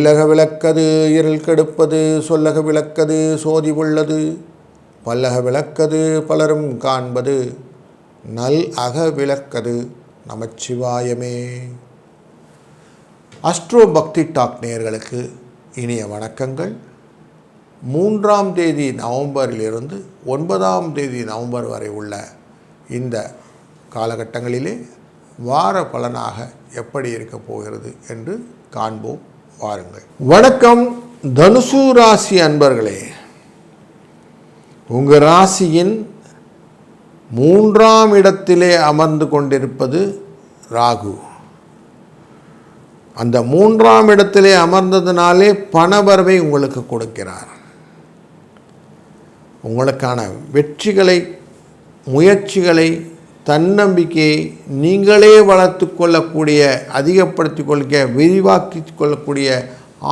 இல்லக விளக்கது இருள் கெடுப்பது சொல்லக விளக்கது சோதி உள்ளது. பல்லக விளக்கது பலரும் காண்பது நல் அக விளக்கது நமச்சிவாயமே. அஸ்ட்ரோ பக்தி டாக் நேயர்களுக்கு இனிய வணக்கங்கள். மூன்றாம் தேதி நவம்பரிலிருந்து ஒன்பதாம் தேதி நவம்பர் வரை உள்ள இந்த காலகட்டங்களிலே வார பலனாக எப்படி இருக்கப் போகிறது என்று காண்போம். வாருங்கள் வணக்கம் தனுசு ராசி அன்பர்களே. உங்கள் ராசியின் மூன்றாம் இடத்திலே அமர்ந்து கொண்டிருப்பது ராகு. அந்த மூன்றாம் இடத்திலே அமர்ந்ததினாலே பணவரவை உங்களுக்கு கொடுக்கிறார். உங்களுக்கான வெற்றிகளை முயற்சிகளை தன்னம்பிக்கையை நீங்களே வளர்த்து கொள்ளக்கூடிய அதிகப்படுத்தி கொள்க விரிவாக்கி கொள்ளக்கூடிய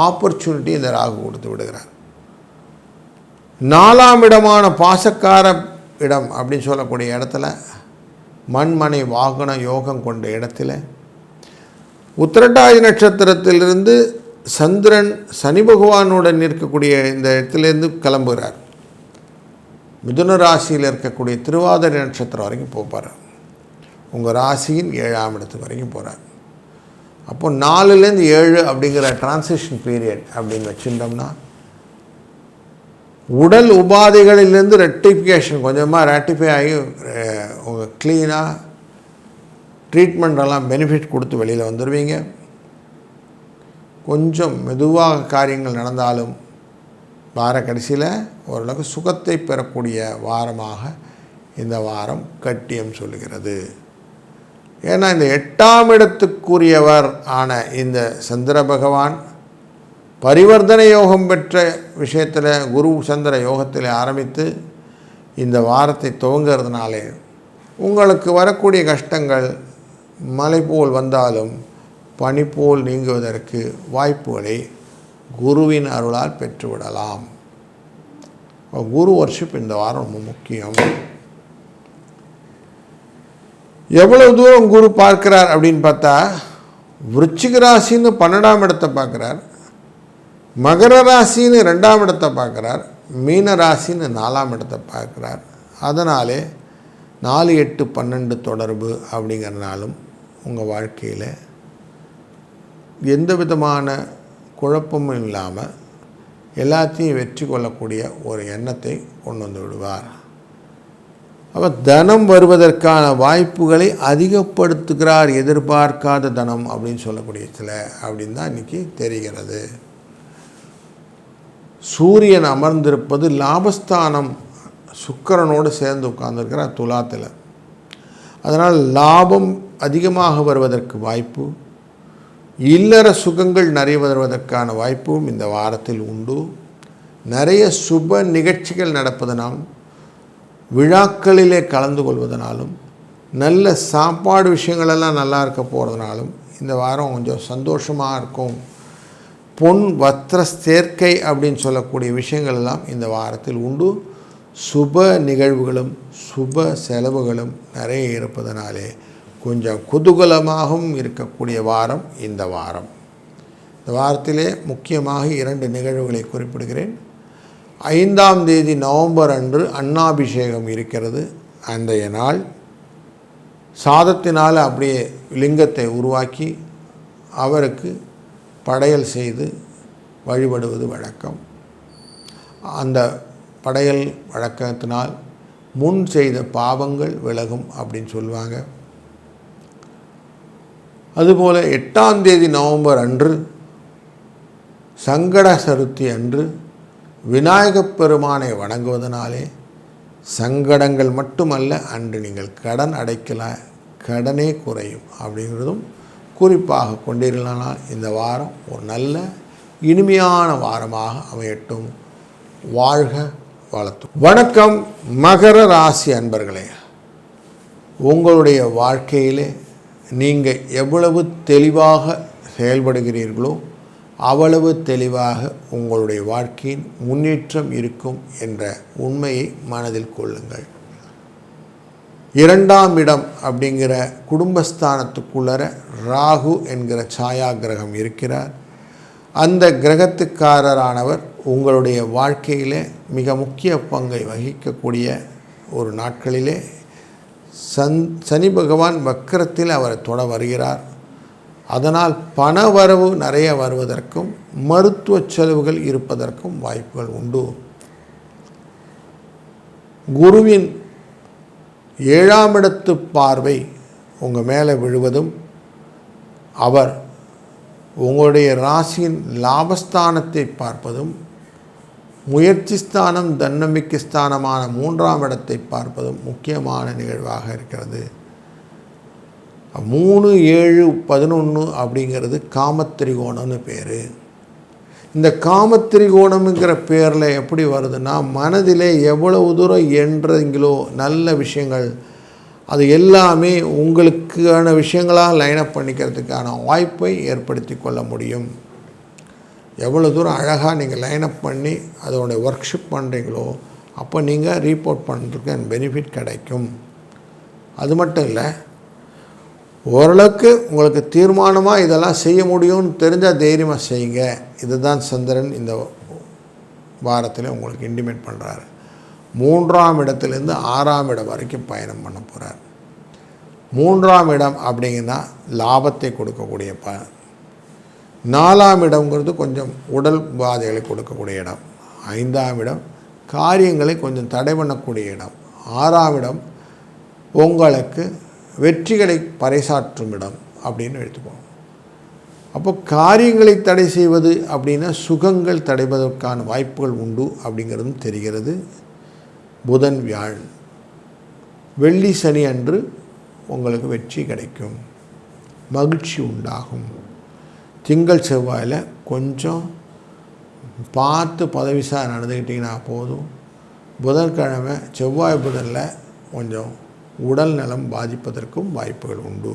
ஆப்பர்ச்சுனிட்டி இந்த ராகு கொடுத்து விடுகிறார். நாலாம் இடமான பாசக்கார இடம் அப்படின்னு சொல்லக்கூடிய இடத்துல மண்மனை வாகன யோகம் கொண்ட இடத்துல உத்திரட்டாதி நட்சத்திரத்திலிருந்து சந்திரன் சனி பகவானுடன் இருக்கக்கூடிய இந்த இடத்துலேருந்து கிளம்புகிறார். மிதுன ராசியில் இருக்கக்கூடிய திருவாதிரை நட்சத்திரம் வரைக்கும் போப்பார். உங்கள் ராசியின் ஏழாம் இடத்து வரைக்கும் போகிறார் அப்போ நாலுலேருந்து ஏழு அப்படிங்கிற டிரான்சிஷன் பீரியட் அப்படின்னு வச்சுட்டோம்னா உடல் உபாதைகளிலிருந்து ரெட்டிஃபிகேஷன் கொஞ்சமாக ரெட்டிஃபை ஆகி உங்கள் க்ளீனாக ட்ரீட்மெண்ட்டெல்லாம் பெனிஃபிட் கொடுத்து வெளியில் வந்துடுவீங்க கொஞ்சம் மெதுவாக காரியங்கள் நடந்தாலும் வார கடைசியில் ஓரளவுக்கு சுகத்தை பெறக்கூடிய வாரமாக இந்த வாரம் கட்டியம் சொல்லுகிறது ஏன்னா இந்த எட்டாம் இடத்துக்குரியவர் ஆன இந்த சந்திர பகவான் பரிவர்த்தனை யோகம் பெற்ற விஷயத்தில் குரு சந்திர யோகத்தில் ஆரம்பித்து இந்த வாரத்தை துவங்கிறதுனாலே உங்களுக்கு வரக்கூடிய கஷ்டங்கள் மலை போல் வந்தாலும் பனி போல் நீங்குவதற்கு வாய்ப்புகளை குருவின் அருளால் பெற்றுவிடலாம். குரு வர்ஷிப் இந்த வாரம் ரொம்ப முக்கியம். எவ்வளவு தூரம் குரு பார்க்கிறார் அப்படின்னு பார்த்தா விருச்சிக ராசின்னு பன்னெண்டாம் இடத்தை பார்க்குறார். மகர ராசின்னு ரெண்டாம் இடத்தை பார்க்குறார். மீன ராசின்னு நாலாம் இடத்தை பார்க்குறார். அதனாலே நாலு எட்டு பன்னெண்டு தொடர்பு அப்படிங்கிறனாலும் உங்கள் வாழ்க்கையில் எந்த விதமான குழப்பமும் இல்லாமல் எல்லாத்தையும் வெற்றி கொள்ளக்கூடிய ஒரு எண்ணத்தை கொண்டு வந்து விடுவார். அப்போ தனம் வருவதற்கான வாய்ப்புகளை அதிகப்படுத்துகிறார் எதிர்பார்க்காத தனம் அப்படின்னு சொல்லக்கூடிய சில அப்படின்னு தான் இன்றைக்கி தெரிகிறது. சூரியன் அமர்ந்திருப்பது லாபஸ்தானம். சுக்கிரனோடு சேர்ந்து உட்கார்ந்துருக்கிறார் துலாத்தில். அதனால் லாபம் அதிகமாக வருவதற்கு வாய்ப்பு இல்லற சுகங்கள் நிறைய வருவதற்கான வாய்ப்பும் இந்த வாரத்தில் உண்டு. நிறைய சுப நிகழ்ச்சிகள் நடப்பதனால் விழாக்களிலே கலந்து கொள்வதனாலும் நல்ல சாப்பாடு விஷயங்களெல்லாம் நல்லா இருக்க போகிறதுனாலும் இந்த வாரம் கொஞ்சம் சந்தோஷமாக இருக்கும். பொன் வத்திர சேர்க்கை அப்படின்னு சொல்லக்கூடிய விஷயங்கள் எல்லாம் இந்த வாரத்தில் உண்டு. சுப நிகழ்வுகளும் சுப செலவுகளும் நிறைய இருப்பதனாலே கொஞ்சம் குதூகலமாகவும் இருக்கக்கூடிய வாரம் இந்த வாரம். இந்த வாரத்திலே முக்கியமாக இரண்டு நிகழ்வுகளை குறிப்பிடுகிறேன். ஐந்தாம் தேதி நவம்பர் அன்று அன்னாபிஷேகம் இருக்கிறது. அன்றைய நாள் சாதத்தினால் அப்படியே லிங்கத்தை உருவாக்கி அவருக்கு படையல் செய்து வழிபடுவது வழக்கம். அந்த படையல் வழக்கத்தினால் முன் செய்த பாவங்கள் விலகும் அப்படின்னு சொல்லுவாங்க. அதுபோல் எட்டாம் தேதி நவம்பர் அன்று சங்கட சதுர்த்தி அன்று விநாயகப் பெருமானை வணங்குவதனாலே சங்கடங்கள் மட்டுமல்ல அன்று நீங்கள் கடன் அடைக்கல கடனே குறையும் அப்படிங்கிறதும் குறிப்பாக கொண்டிருந்தால் இந்த வாரம் ஒரு நல்ல இனிமையான வாரமாக அமையட்டும். வாழ்க வளர்த்தும் வணக்கம் மகர ராசி அன்பர்களே. உங்களுடைய வாழ்க்கையிலே நீங்கள் எவ்வளவு தெளிவாக செயல்படுகிறீர்களோ அவ்வளவு தெளிவாக உங்களுடைய வாழ்க்கையின் முன்னேற்றம் இருக்கும் என்ற உண்மையை மனதில் கொள்ளுங்கள். இரண்டாம் இடம் அப்படிங்கிற குடும்பஸ்தானத்துக்குள்ளர ராகு என்கிற சாயா கிரகம் இருக்கிறார். அந்த கிரகத்துக்காரரானவர் உங்களுடைய வாழ்க்கையிலே மிக முக்கிய பங்கை வகிக்கக்கூடிய ஒரு நாட்களிலே சன் சனி பகவான் வக்கரத்தில் அவரை தொட வருகிறார். அதனால் பண வரவு நிறைய வருவதற்கும் மருத்துவ செலவுகள் இருப்பதற்கும் வாய்ப்புகள் உண்டு. குருவின் ஏழாம் இடத்து பார்வை உங்கள் மேலே விழுவதும் அவர் உங்களுடைய ராசியின் லாபஸ்தானத்தை பார்ப்பதும் முயற்சி ஸ்தானம் தன்னம்பிக்கை ஸ்தானமான மூன்றாம் இடத்தை பார்ப்பதும் முக்கியமான நிகழ்வாக இருக்கிறது. மூணு ஏழு பதினொன்று அப்படிங்கிறது காமத்திரிகோணம்னு பேர். இந்த காமத்திரிகோணம்ங்கிற பேரில் எப்படி வருதுன்னா மனதிலே எவ்வளவு தூரம் என்றீங்களோ நல்ல விஷயங்கள் அது எல்லாமே உங்களுக்கான விஷயங்களாக லைனப் பண்ணிக்கிறதுக்கான வாய்ப்பை ஏற்படுத்தி கொள்ள முடியும். எவ்வளோ தூரம் அழகாக நீங்கள் லைனப் பண்ணி அதோடைய ஒர்க்ஷிப் பண்ணுறீங்களோ அப்போ நீங்கள் ரீபோர்ட் பண்ணுறதுக்கு பெனிஃபிட் கிடைக்கும். அது மட்டும் இல்லை ஓரளவுக்கு உங்களுக்கு தீர்மானமாக இதெல்லாம் செய்ய முடியும்னு தெரிஞ்சால் தைரியமாக செய்யுங்க. இதுதான் சந்திரன் இந்த வாரத்தில் உங்களுக்கு இன்டிமேட் பண்ணுறாரு மூன்றாம் இடத்துலேருந்து ஆறாம் இடம் வரைக்கும் பயணம் பண்ண போகிறார் மூன்றாம் இடம் அப்படிங்கன்னா லாபத்தை கொடுக்கக்கூடிய ப நாலாம் இடம்ங்கிறது கொஞ்சம் உடல் பாதைகளை கொடுக்கக்கூடிய இடம். ஐந்தாம் இடம் காரியங்களை கொஞ்சம் தடை பண்ணக்கூடிய இடம். ஆறாம் இடம் உங்களுக்கு வெற்றிகளை பறைசாற்றும் இடம் அப்படின்னு எடுத்துப்போம். அப்போ காரியங்களை தடை செய்வது அப்படின்னா சுகங்கள் தடைவதற்கான வாய்ப்புகள் உண்டு அப்படிங்கிறதும் தெரிகிறது. புதன் வியாழ் வெள்ளி சனி அன்று உங்களுக்கு வெற்றி கிடைக்கும். மகிழ்ச்சி உண்டாகும். திங்கள் செவ்வாயில் கொஞ்சம் பார்த்து பதவிசாக நடந்துக்கிட்டிங்கன்னா போதும். புதன்கிழமை செவ்வாய் புதனில் கொஞ்சம் உடல் நலம் பாதிப்பதற்கும் வாய்ப்புகள் உண்டு.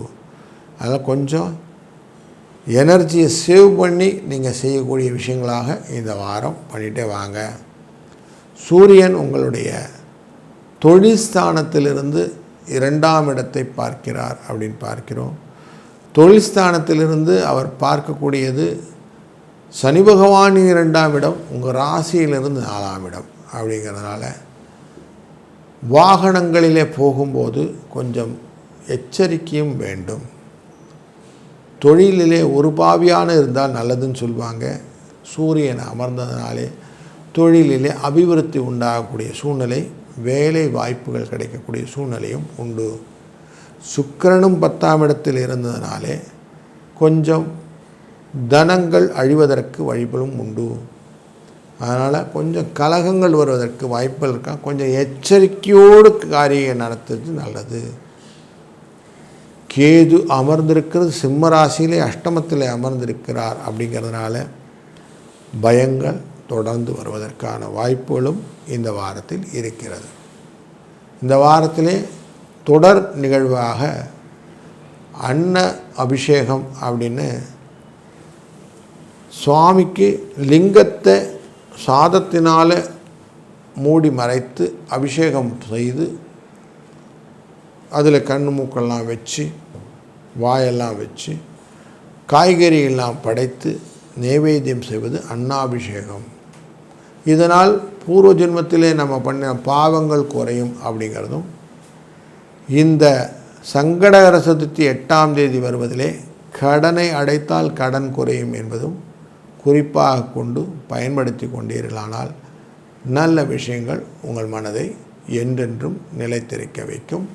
அதனால் கொஞ்சம் எனர்ஜியை சேவ் பண்ணி நீங்கள் செய்யக்கூடிய விஷயங்களாக இந்த வாரம் பண்ணிகிட்டே வாங்க. சூரியன் உங்களுடைய தொழில்ஸ்தானத்திலிருந்து இரண்டாம் இடத்தை பார்க்கிறார் அப்படின்னு பார்க்கிறோம். தொழில்ஸ்தானத்திலிருந்து அவர் பார்க்கக்கூடியது சனி பகவானின் இரண்டாம் இடம் உங்கள் ராசியிலிருந்து நாலாம் இடம் அப்படிங்கிறதுனால வாகனங்களிலே போகும்போது கொஞ்சம் எச்சரிக்கையும் வேண்டும். தொழிலிலே ஒரு பாவியான இருந்தால் நல்லதுன்னு சொல்லுவாங்க சூரியன் அமர்ந்ததுனாலே தொழிலிலே அபிவிருத்தி உண்டாகக்கூடிய சூழ்நிலை வேலை வாய்ப்புகள் கிடைக்கக்கூடிய சூழ்நிலையும் உண்டு. சுக்கிரனும் பத்தாம் இடத்தில் இருந்ததுனாலே கொஞ்சம் தனங்கள் அழிவதற்கு வழிபடும் உண்டு. அதனால் கொஞ்சம் கலகங்கள் வருவதற்கு வாய்ப்புகள் இருக்கா? கொஞ்சம் எச்சரிக்கையோடு காரியம் நடத்துறது நல்லது. கேது அமர்ந்திருக்கிறது சிம்ம ராசியிலே அஷ்டமத்தில் அமர்ந்திருக்கிறார் அப்படிங்கிறதுனால பயங்கள் தொடர்ந்து வருவதற்கான வாய்ப்புகளும் இந்த வாரத்தில் இருக்கிறது. இந்த வாரத்திலே தொடர் நிகழ்வாக அன்ன அபிஷேகம் அப்படின்னு சுவாமிக்கு லிங்கத்தை சாதத்தினால் மூடி மறைத்து அபிஷேகம் செய்து அதில் கண் மூக்கெல்லாம் வச்சு வாயெல்லாம் வச்சு காய்கறியெல்லாம் படைத்து நைவேத்தியம் செய்வது அன்னாபிஷேகம். இதனால் பூர்வ ஜென்மத்திலே நம்ம பண்ண பாவங்கள் குறையும் அப்படிங்கிறதும் இந்த சங்கடகர சதுர்த்தி எட்டாம் தேதி வருவதிலே கடனை அடைத்தால் கடன் குறையும் என்பதும் குறிப்பாக கொண்டு பயன்படுத்தி கொண்டீர்களானால் நல்ல விஷயங்கள் உங்கள் மனதை என்றென்றும் நிலைத்திருக்க வைக்கும்.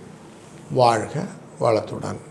வாழ்க வளத்துடன்.